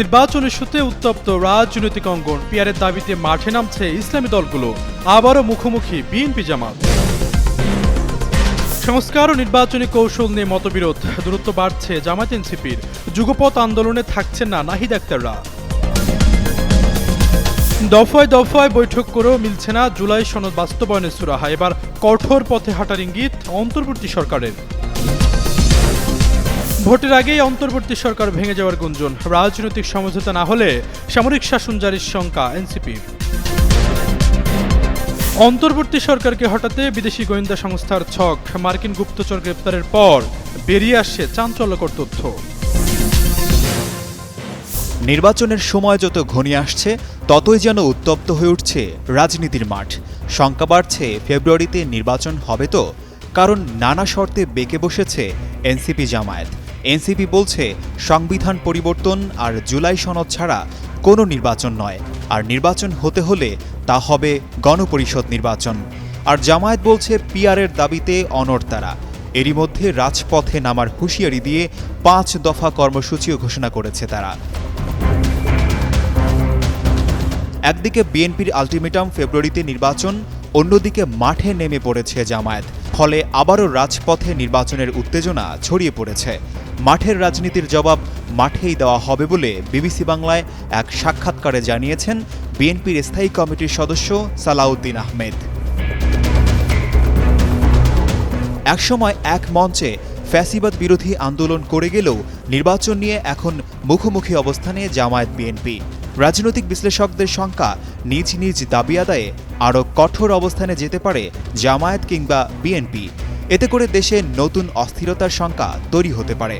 নির্বাচন সূত্রে উত্তপ্ত রাজনৈতিক অঙ্গন পিয়ারের দাবিতে মাঠে নামছে ইসলামী দলগুলো। আবারও মুখোমুখি বিএনপি জামাত। সংস্কার ও নির্বাচনী কৌশল নিয়ে মতবিরোধ। দূরত্ব বাড়ছে জামাত এনসিপির। যুগপথ আন্দোলনে থাকছেন না নাহিদ আক্তাররা। দফায় দফায় বৈঠক করেও মিলছে না জুলাই সনদ বাস্তবায়নের সুরাহা। এবার কঠোর পথে হাঁটার ইঙ্গিত অন্তর্বর্তী সরকারের। ভোটের আগেই অন্তর্বর্তী সরকার ভেঙে যাওয়ার গুঞ্জন। রাজনৈতিক সমঝোতা না হলে সামরিক শাসন জারির শঙ্কা এনসিপির অন্তর্বর্তী সরকারকে হটাতে বিদেশি গোয়েন্দা সংস্থার ছক, মার্কিন গুপ্তচর গ্রেপ্তারের পর বেরিয়ে আসছে চাঞ্চল্যকর তথ্য। নির্বাচনের সময় যত ঘনিয়ে আসছে, ততই যেন উত্তপ্ত হয়ে উঠছে রাজনীতির মাঠ। শঙ্কা বাড়ছে ফেব্রুয়ারিতে নির্বাচন হবে তো, কারণ নানা শর্তে বেঁকে বসেছে এনসিপি জামায়াত। এনসিপি বলছে, সংবিধান পরিবর্তন আর জুলাই সনদ ছাড়া কোনো নির্বাচন নয়। আর নির্বাচন হতে হলে তা হবে গণপরিষদ নির্বাচন। আর জামায়াত বলছে, পিআরের দাবিতে অনড় তারা। এরই মধ্যে রাজপথে নামার হুঁশিয়ারি দিয়ে পাঁচ দফা কর্মসূচিও ঘোষণা করেছে তারা। একদিকে বিএনপির আলটিমেটাম ফেব্রুয়ারিতে নির্বাচন, অন্যদিকে মাঠে নেমে পড়েছে জামায়াত। ফলে আবারও রাজপথে নির্বাচনের উত্তেজনা ছড়িয়ে পড়েছে। মাঠের রাজনীতির জবাব মাঠেই দেওয়া হবে বলে বিবিসি বাংলায় এক সাক্ষাৎকারে জানিয়েছেন বিএনপির স্থায়ী কমিটির সদস্য সালাউদ্দিন আহমেদ। একসময় এক মঞ্চে ফ্যাসিবাদ বিরোধী আন্দোলন করে গেলেও নির্বাচন নিয়ে এখন মুখোমুখি অবস্থানে জামায়াত বিএনপি। রাজনৈতিক বিশ্লেষকদের শঙ্কা, নিজ নিজ দাবি আদায়ে আরও কঠোর অবস্থানে যেতে পারে জামায়াত কিংবা বিএনপি। এতে করে দেশে নতুন অস্থিরতার শঙ্কা তৈরি হতে পারে।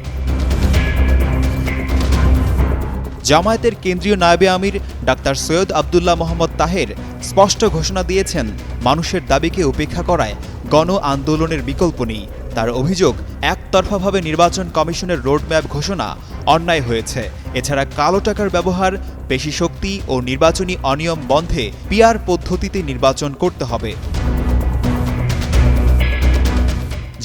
জামায়াতের কেন্দ্রীয় নায়েবে আমির ডাক্তার সৈয়দ আবদুল্লাহ মোহাম্মদ তাহের স্পষ্ট ঘোষণা দিয়েছেন, মানুষের দাবিকে উপেক্ষা করায় গণ আন্দোলনের বিকল্প নেই। তার অভিযোগ, একতরফাভাবে নির্বাচন কমিশনের রোডম্যাপ ঘোষণা অন্যায় হয়েছে। এছাড়া কালো টাকার ব্যবহার, পেশি শক্তি ও নির্বাচনী অনিয়ম বন্ধে পিআর পদ্ধতিতে নির্বাচন করতে হবে।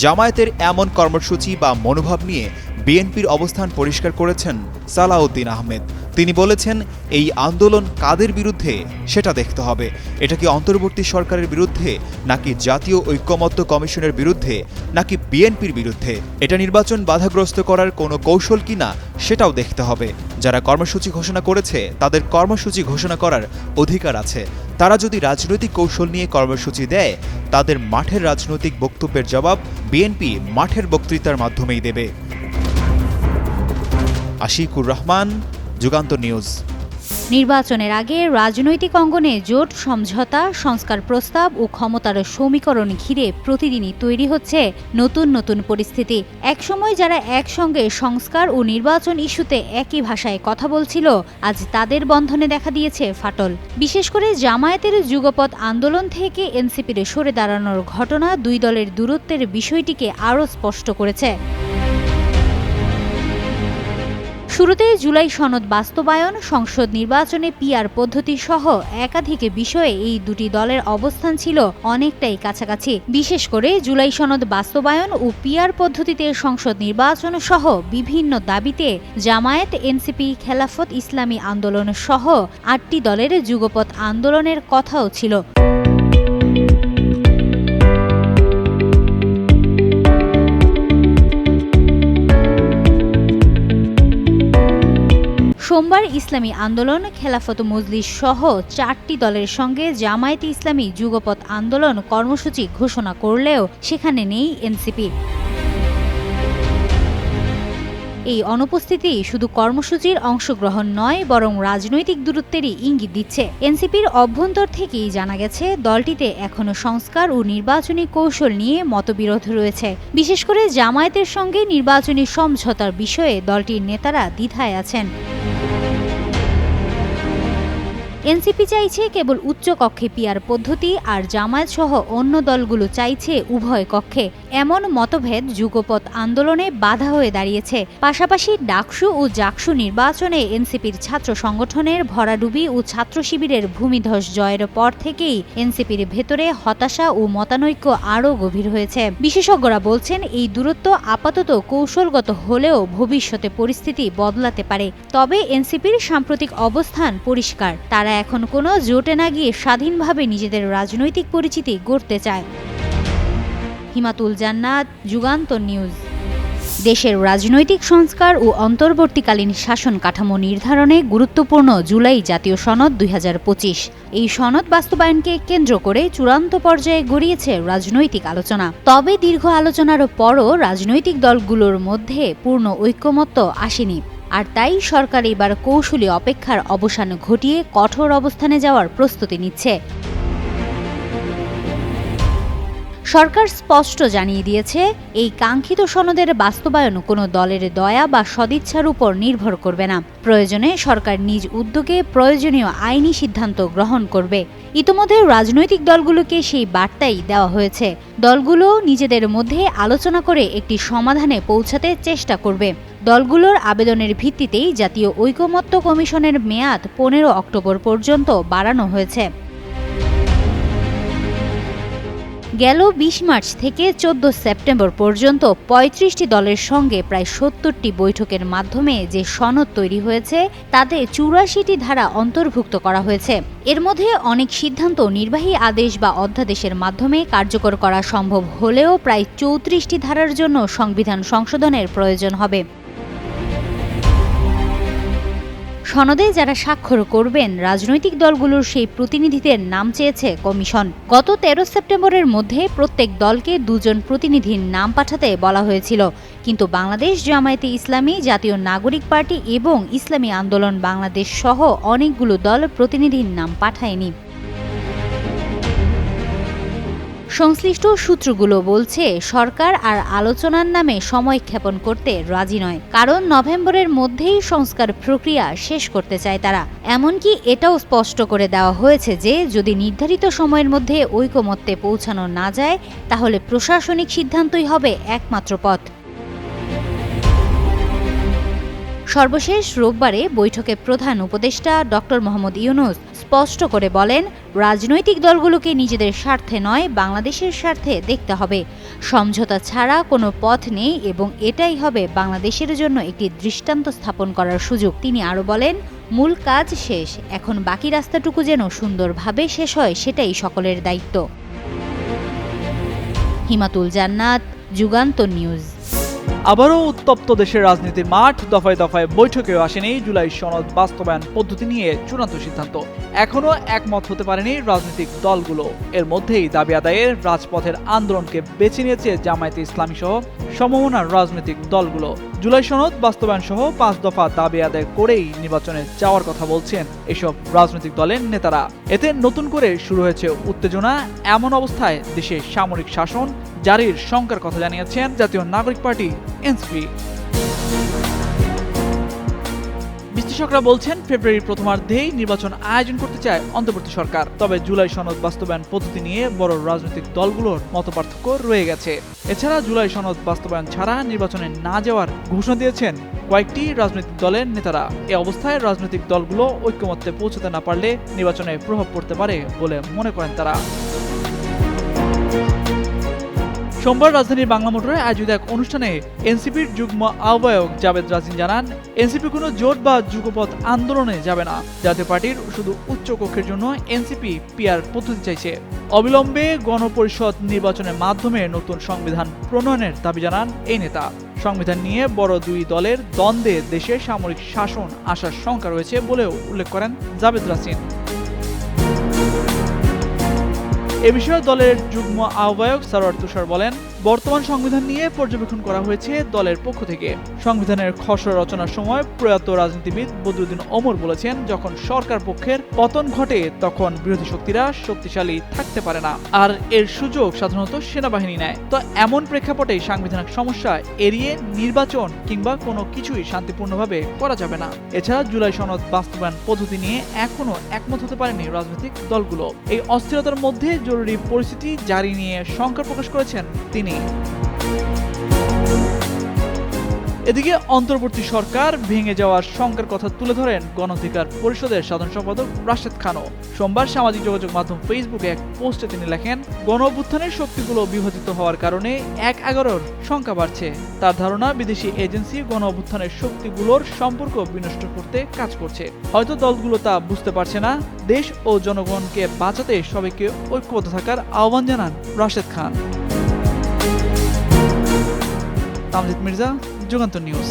জামায়াতের এমন কর্মসূচি বা মনোভাব নিয়ে বিএনপির অবস্থান পরিষ্কার করেছেন সালাউদ্দিন আহমেদ। তিনি বলেছেন, এই আন্দোলন কাদের বিরুদ্ধে সেটা দেখতে হবে। এটা কি অন্তর্বর্তী সরকারের বিরুদ্ধে, নাকি জাতীয় ঐক্যমত্য কমিশনের বিরুদ্ধে, নাকি বিএনপির বিরুদ্ধে? এটা নির্বাচন বাধাগ্রস্ত করার কোনো কৌশল কিনা, সেটাও দেখতে হবে। যারা কর্মসূচি ঘোষণা করেছে, তাদের কর্মসূচি ঘোষণা করার অধিকার আছে। তারা যদি রাজনৈতিক কৌশল নিয়ে কর্মসূচি দেয়, তাদের মাঠের রাজনৈতিক বক্তব্যের জবাব বিএনপি মাঠের বক্তৃতার মাধ্যমেই দেবে। আশিকুর রহমান যুগান্ত নিউজ। নির্বাচনের আগে রাজনৈতিক অঙ্গনে জোট, সমঝোতা, সংস্কার প্রস্তাব ও ক্ষমতার সমীকরণ ঘিরে প্রতিদিনই তৈরি হচ্ছে নতুন নতুন পরিস্থিতি। একসময় যারা একসঙ্গে সংস্কার ও নির্বাচন ইস্যুতে একই ভাষায় কথা বলছিল, আজ তাদের বন্ধনে দেখা দিয়েছে ফাটল। বিশেষ করে জামায়াতের যুগপৎ আন্দোলন থেকে এনসিপির সরে দাঁড়ানোর ঘটনা দুই দলের দূরত্বের বিষয়টিকে আরও স্পষ্ট করেছে। শুরুতে জুলাই সনদ বাস্তবায়ন, সংসদ নির্বাচনে পিআর পদ্ধতি সহ একাধিক বিষয়ে এই দুটি দলের অবস্থান ছিল অনেকটাই কাছাকাছি। বিশেষ করে জুলাই সনদ বাস্তবায়ন ও পিআর পদ্ধতিতে সংসদ নির্বাচন সহ বিভিন্ন দাবিতে জামায়াত, এনসিপি, খেলাফত, ইসলামী আন্দোলন সহ আটটি দলের যুগপথ আন্দোলনের কথাও ছিল। সোমবার ইসলামী আন্দোলন, খেলাফত মজলিস সহ চারটি দলের সঙ্গে জামায়াতে ইসলামী যুগপৎ আন্দোলন কর্মসূচি ঘোষণা করলেও সেখানে নেই এনসিপি। এই অনুপস্থিতি শুধু কর্মসূচির অংশগ্রহণ নয়, বরং রাজনৈতিক দূরত্বেরই ইঙ্গিত দিচ্ছে। এনসিপির অভ্যন্তর থেকেই জানা গেছে, দলটিতে এখনও সংস্কার ও নির্বাচনী কৌশল নিয়ে মতবিরোধ রয়েছে। বিশেষ করে জামায়াতের সঙ্গে নির্বাচনী সমঝোতার বিষয়ে দলটির নেতারা দ্বিধায় আছেন। এনসিপি চাইছে কেবল উচ্চ কক্ষে পিয়ার পদ্ধতি আর জামায়াত সহ অন্য দলগুলো চাইছে উভয় কক্ষে। এমন মতভেদ যুগপৎ আন্দোলনে বাধা হয়ে দাঁড়িয়েছে। পাশাপাশি ডাকসু ও জাকসু নির্বাচনে এনসিপির ছাত্র সংগঠনের ভরাডুবি ও ছাত্র শিবিরের ভূমিধস জয়ের পর থেকেই এনসিপির ভেতরে হতাশা ও মতানৈক্য আরও গভীর হয়েছে। বিশেষজ্ঞরা বলছেন, এই দূরত্ব আপাতত কৌশলগত হলেও ভবিষ্যতে পরিস্থিতি বদলাতে পারে। তবে এনসিপির সাম্প্রতিক অবস্থান পরিষ্কার। তারা এখন কোনো জোটে না গিয়ে স্বাধীনভাবে নিজেদের রাজনৈতিক পরিচিতি গড়তে চায়। হিমাতুল জান্নাত, যুগান্তর নিউজ। দেশের রাজনৈতিক সংস্কার ও অন্তর্বর্তীকালীন শাসন কাঠামো নির্ধারণে গুরুত্বপূর্ণ জুলাই জাতীয় সনদ দুই হাজার পঁচিশ। এই সনদ বাস্তবায়নকে কেন্দ্র করে চূড়ান্ত পর্যায়ে গড়িয়েছে রাজনৈতিক আলোচনা। তবে দীর্ঘ আলোচনার পরও রাজনৈতিক দলগুলোর মধ্যে পূর্ণ ঐক্যমত্য আসেনি। আর তাই সরকার এবার কৌশলী অপেক্ষার অবসান ঘটিয়ে কঠোর অবস্থানে যাওয়ার প্রস্তুতি নিচ্ছে। সরকার স্পষ্ট জানিয়ে দিয়েছে, এই কাঙ্ক্ষিত সনদের বাস্তবায়ন কোনো দলের দয়া বা সদিচ্ছার উপর নির্ভর করবে না। প্রয়োজনে সরকার নিজ উদ্যোগে প্রয়োজনীয় আইনি সিদ্ধান্ত গ্রহণ করবে। ইতোমধ্যে রাজনৈতিক দলগুলোকে সেই বার্তাই দেওয়া হয়েছে। দলগুলো নিজেদের মধ্যে আলোচনা করে একটি সমাধানে পৌঁছাতে চেষ্টা করবে। দলগুলোর আবেদনের ভিত্তিতেই জাতীয় ঐকমত্য কমিশনের মেয়াদ পনেরো অক্টোবর পর্যন্ত বাড়ানো হয়েছে। গেল বিশ মার্চ থেকে চোদ্দ সেপ্টেম্বর পর্যন্ত পঁয়ত্রিশটি দলের সঙ্গে প্রায় সত্তরটি বৈঠকের মাধ্যমে যে সনদ তৈরি হয়েছে, তাতে চুরাশিটি ধারা অন্তর্ভুক্ত করা হয়েছে। এর মধ্যে অনেক সিদ্ধান্ত নির্বাহী আদেশ বা অধ্যাদেশের মাধ্যমে কার্যকর করা সম্ভব হলেও প্রায় চৌত্রিশটি ধারার জন্য সংবিধান সংশোধনের প্রয়োজন হবে। সনদে যারা স্বাক্ষর করবেন, রাজনৈতিক দলগুলোর সেই প্রতিনিধিদের নাম চেয়েছে কমিশন। গত তেরো সেপ্টেম্বরের মধ্যে প্রত্যেক দলকে দুজন প্রতিনিধির নাম পাঠাতে বলা হয়েছিল। কিন্তু বাংলাদেশ জামায়াতে ইসলামী, জাতীয় নাগরিক পার্টি এবং ইসলামী আন্দোলন বাংলাদেশ সহ অনেকগুলো দল প্রতিনিধির নাম পাঠায়নি। সংশ্লিষ্ট সূত্রগুলো বলছে, সরকার আর আলোচনার নামে সময় ক্ষেপণ করতে রাজি নয়। কারণ নভেম্বরের মধ্যেই সংস্কার প্রক্রিয়া শেষ করতে চায় তারা। এমনকি এটাও স্পষ্ট করে দেওয়া হয়েছে যে, যদি নির্ধারিত সময়ের মধ্যে ঐকমত্যে পৌঁছানো না যায়, তাহলে প্রশাসনিক সিদ্ধান্তই হবে একমাত্র পথ। সর্বশেষ রোববারে বৈঠকে প্রধান উপদেষ্টা ডক্টর মোহাম্মদ ইউনুস স্পষ্ট করে বলেন, রাজনৈতিক দলগুলোকে নিজেদের স্বার্থে নয়, বাংলাদেশের স্বার্থে দেখতে হবে। সমঝোতা ছাড়া কোনো পথ নেই এবং এটাই হবে বাংলাদেশের জন্য একটি দৃষ্টান্ত স্থাপন করার সুযোগ। তিনি আরও বলেন, মূল কাজ শেষ, এখন বাকি রাস্তাটুকু যেন সুন্দরভাবে শেষ হয়, সেটাই সকলের দায়িত্ব। হিমাতুল জান্নাত, যুগান্ত নিউজ। আবারও উত্তপ্ত দেশের রাজনীতির মাঠ, দফায় দফায় বৈঠকেও আসেনি জুলাই সনদ বাস্তবায়ন পদ্ধতি নিয়ে চূড়ান্ত সিদ্ধান্ত। এখনও একমত হতে পারেনি রাজনৈতিক দলগুলো। এর মধ্যেই দাবি আদায়ের রাজপথের আন্দোলনকে বেছে নিয়েছে জামায়াতে ইসলামী সহ সমমনার রাজনৈতিক দলগুলো। জুলাই সনদ বাস্তবায়ন সহ পাঁচ দফা দাবি আদায় করেই নির্বাচনে যাওয়ার কথা বলছেন এসব রাজনৈতিক দলের নেতারা। এতে নতুন করে শুরু হয়েছে উত্তেজনা। এমন অবস্থায় দেশে সামরিক শাসন জারির শঙ্কার কথা জানিয়েছেন জাতীয় নাগরিক পার্টি এনসিপি। বিশ্লেষকরা বলছেন, ফেব্রুয়ারির প্রথমার্ধেই নির্বাচন আয়োজন করতে চায় অন্তর্বর্তী সরকার। তবে জুলাই সনদ বাস্তবায়ন পদ্ধতি নিয়ে বড় রাজনৈতিক দলগুলোর মতপার্থক্য রয়ে গেছে। এছাড়া জুলাই সনদ বাস্তবায়ন ছাড়া নির্বাচনে না যাওয়ার ঘোষণা দিয়েছেন কয়েকটি রাজনৈতিক দলের নেতারা। এ অবস্থায় রাজনৈতিক দলগুলো ঐক্যমত্যে পৌঁছতে না পারলে নির্বাচনে প্রভাব পড়তে পারে বলে মনে করেন তারা। সোমবার রাজধানীর বাংলা মোটরে আয়োজিত এক অনুষ্ঠানে এনসিপির যুগ্ম আহ্বায়ক জাবেদ রাজিন জানান, এনসিপি কোনো জোট বা যুগপথ আন্দোলনে যাবে না। জাতীয় পার্টির শুধু উচ্চ কক্ষের জন্য এনসিপি পিয়ার পদ্ধতি চাইছে। অবিলম্বে গণপরিষদ নির্বাচনের মাধ্যমে নতুন সংবিধান প্রণয়নের দাবি জানান এই নেতা। সংবিধান নিয়ে বড় দুই দলের দ্বন্দ্বে দেশে সামরিক শাসন আসার শঙ্কা রয়েছে বলেও উল্লেখ করেন জাবেদ রাসিন। এ বিষয়ে দলের যুগ্ম আহ্বায়ক সারোয়ার তুষার বলেন, বর্তমান সংবিধান নিয়ে পর্যবেক্ষণ করা হয়েছে দলের পক্ষ থেকে। সংবিধানের খসড়া রচনার সময় প্রয়াত রাজনীতিবিদ বদরুদ্দিন ওমর বলেছেন, যখন সরকার পক্ষের পতন ঘটে, তখন বিরোধী শক্তিরা শক্তিশালী থাকতে পারে না। আর এর সুযোগ সাধারণত সেনাবাহিনী নেয়। তো এমন প্রেক্ষাপটে সাংবিধানিক সমস্যা এড়িয়ে নির্বাচন কিংবা কোনো কিছুই শান্তিপূর্ণভাবে করা যাবে না। এছাড়া জুলাই সনদ বাস্তবায়ন পদ্ধতি নিয়ে এখনও একমত হতে পারেনি রাজনৈতিক দলগুলো। এই অস্থিরতার মধ্যে জরুরি পরিস্থিতি জারি নিয়ে শঙ্কা প্রকাশ করেছেন তিনি। এদিকে অন্তর্বর্তী সরকার ভেঙে যাওয়ার শঙ্কার কথা তুলে ধরেন গণঅধিকার পরিষদের সাধারণ সম্পাদক রাশেদ খানও। সোমবার সামাজিক যোগাযোগ মাধ্যম ফেসবুকে এক পোস্টে তিনি লেখেন গণ অভ্যুত্থানের শক্তিগুলো বিভাজিত হওয়ার কারণে এক এগারোর সংখ্যা বাড়ছে। তার ধারণা, বিদেশি এজেন্সি গণ অভ্যুত্থানের শক্তিগুলোর সম্পর্ক বিনষ্ট করতে কাজ করছে। হয়তো দলগুলো তা বুঝতে পারছে না। দেশ ও জনগণকে বাঁচাতে সবাইকে ঐক্যবদ্ধ থাকার আহ্বান জানান রাশেদ খান। তামজিদ মির্জা যুগান্তর নিউজ।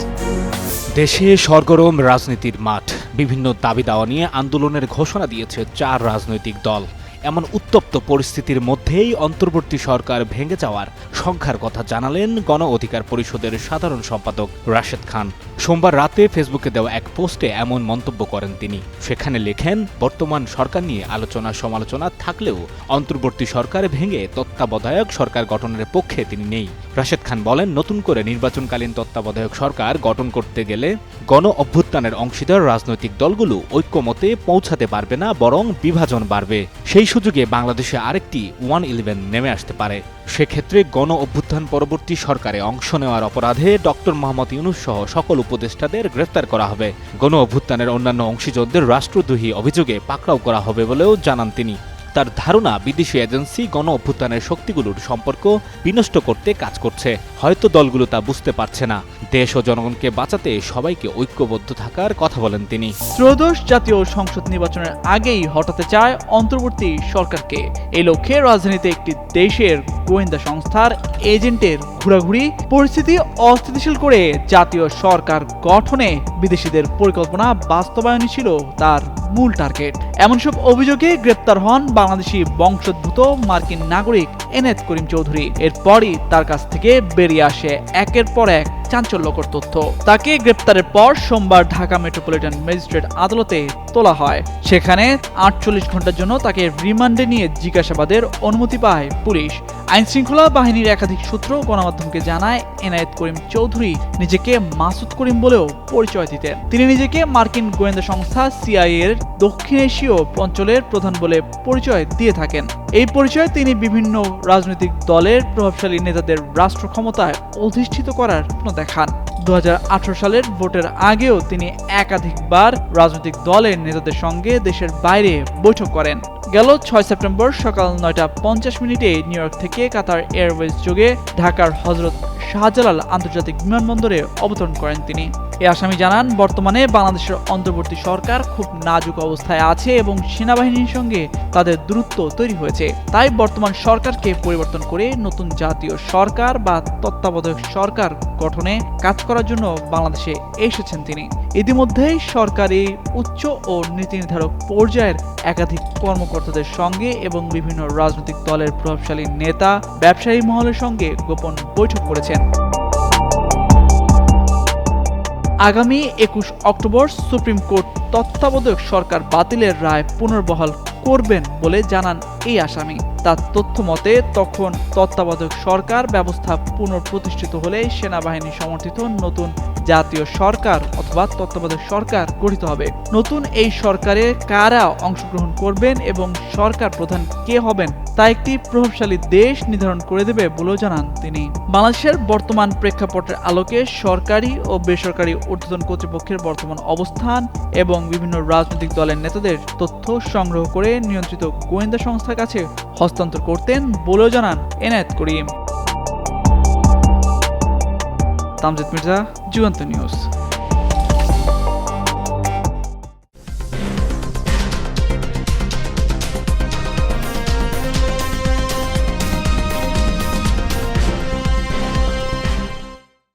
দেশে সরগরম রাজনীতির মাঠ। বিভিন্ন দাবি দাওয়া নিয়ে আন্দোলনের ঘোষণা দিয়েছে চার রাজনৈতিক দল। এমন উত্তপ্ত পরিস্থিতির মধ্যেই অন্তর্বর্তী সরকার ভেঙে যাওয়ার সংখ্যার কথা জানালেন গণ অধিকার পরিষদের সাধারণ সম্পাদক রাশেদ খান। সোমবার রাতে ফেসবুকে দেওয়া এক পোস্টে এমন মন্তব্য করেন তিনি। সেখানে লেখেন, বর্তমান সরকার নিয়ে আলোচনা সমালোচনা থাকলেও অন্তর্বর্তী সরকার ভেঙে তত্ত্বাবধায়ক সরকার গঠনের পক্ষে তিনি নেই। রাশেদ খান বলেন, নতুন করে নির্বাচনকালীন তত্ত্বাবধায়ক সরকার গঠন করতে গেলে গণ অভ্যুত্থানের অংশীদার রাজনৈতিক দলগুলো ঐক্যমতে পৌঁছাতে পারবে না, বরং বিভাজন বাড়বে। সেই সুযোগে বাংলাদেশে আরেকটি ওয়ান ইলেভেন নেমে আসতে পারে। সেক্ষেত্রে গণ অভ্যুত্থান পরবর্তী সরকারে অংশ নেওয়ার অপরাধে ডক্টর মোহাম্মদ ইউনুস সহ সকল উপদেষ্টাদের গ্রেফতার করা হবে। গণ অভ্যুত্থানের অন্যান্য অংশীজনদের রাষ্ট্রদ্রোহী অভিযোগে পাকড়াও করা হবে বলেও জানান তিনি। তার ধারণা বিদেশি এজেন্সি গণ অভ্যুত্থানের শক্তিগুলোর সম্পর্ক বিনষ্ট করতে কাজ করছে। হয়তো দলগুলো তা বুঝতে পারছে না। দেশ ও জনগণকে বাঁচাতে সবাইকে ঐক্যবদ্ধ থাকার কথা বলেন তিনি। ত্রয়োদশ জাতীয় সংসদ নির্বাচনের আগেই হটাতে চায় অন্তর্বর্তী সরকারকে। এ লক্ষ্যে রাজধানীতে একটি দেশের গোয়েন্দা সংস্থার এজেন্টের ঘোরাঘুরি পরিস্থিতি অস্থিতিশীল করে জাতীয় সরকার গঠনে বিদেশিদের পরিকল্পনা বাস্তবায়ন ছিল তার মূল টার্গেট। এমন সব অভিযোগে গ্রেপ্তার হন বাংলাদেশি বংশোদ্ভূত মার্কিন নাগরিক এনেত করিম চৌধুরী। এরপরই তার কাছ থেকে বেরিয়ে আসে একের পর এক চাঞ্চল্যকর তথ্য। তাকে গ্রেপ্তারের পর সোমবার ঢাকা মেট্রোপলিটন ম্যাজিস্ট্রেট আদালতে তোলা হয়। সেখানে আটচল্লিশ ঘণ্টার জন্য তাকে রিমান্ডে নিয়ে জিজ্ঞাসাবাদের অনুমতি পায় পুলিশ। আইন শৃঙ্খলা বাহিনীর একাধিক সূত্র গণমাধ্যমকে জানায়, এনায়েত করিম চৌধুরী নিজেকে মাসুদ করিম বলেও পরিচয় দিতেন। তিনি নিজেকে মার্কিন গোয়েন্দা সংস্থা সিআইএ এর দক্ষিণ এশীয় অঞ্চলের প্রধান বলে পরিচয় দিয়ে থাকেন। এই পরিচয় তিনি বিভিন্ন রাজনৈতিক দলের প্রভাবশালী নেতাদের রাষ্ট্র ক্ষমতায় অধিষ্ঠিত করার স্বপ্ন দেখান। দু হাজার আঠেরো সালের ভোটের আগেও তিনি একাধিকবার রাজনৈতিক দলের নেতাদের সঙ্গে দেশের বাইরে বৈঠক করেন। গেল ছয় সেপ্টেম্বর সকাল নয়টা পঞ্চাশ মিনিটে নিউ ইয়র্ক থেকে কাতার এয়ারওয়েজ যোগে ঢাকার হজরত শাহজালাল আন্তর্জাতিক বিমানবন্দরে অবতরণ করেন তিনি। এ আসামি জানান, বর্তমানে বাংলাদেশের অন্তর্বর্তী সরকার খুব নাজুক অবস্থায় আছে এবং সেনাবাহিনীর সঙ্গে তাদের দূরত্ব তৈরি হয়েছে। তাই বর্তমান সরকারকে পরিবর্তন করে নতুন জাতীয় সরকার বা তত্ত্বাবধায়ক সরকার গঠনে কাজ করার জন্য বাংলাদেশে এসেছেন তিনি। ইতিমধ্যেই সরকারি উচ্চ ও নীতি নির্ধারক পর্যায়ের একাধিক কর্মকর্তাদের সঙ্গে এবং বিভিন্ন রাজনৈতিক দলের প্রভাবশালী নেতা, ব্যবসায়ী মহলের সঙ্গে গোপন বৈঠক করেছেন। আগামী একুশ অক্টোবর সুপ্রিম কোর্ট তত্ত্বাবধায়ক সরকার বাতিলের রায় পুনর্বহাল করবেন বলে জানান এই আসামি। তার তথ্য মতে তখন তত্ত্বাবধায়ক সরকার ব্যবস্থা পুনঃপ্রতিষ্ঠিত হলে সেনাবাহিনী সমর্থিত নতুন জাতীয় সরকার অথবা তত্ত্বাবধায়ক সরকার গঠিত হবে। নতুন এই সরকারে কারা অংশগ্রহণ করবেন এবং সরকার প্রধান কে হবেন, তা একটি প্রভাবশালী দেশ নির্ধারণ করে দেবে বলেও জানান তিনি। বাংলাদেশের বর্তমান প্রেক্ষাপটের আলোকে সরকারি ও বেসরকারি ঊর্ধ্বতন কর্তৃপক্ষের বর্তমান অবস্থান এবং বিভিন্ন রাজনৈতিক দলের নেতাদের তথ্য সংগ্রহ করে নিয়ন্ত্রিত গোয়েন্দা সংস্থার কাছে হস্তান্তর করতেন বলেও জানান এনায়েত করিম। তামজিদ মির্জা যুগান্ত নিউজ।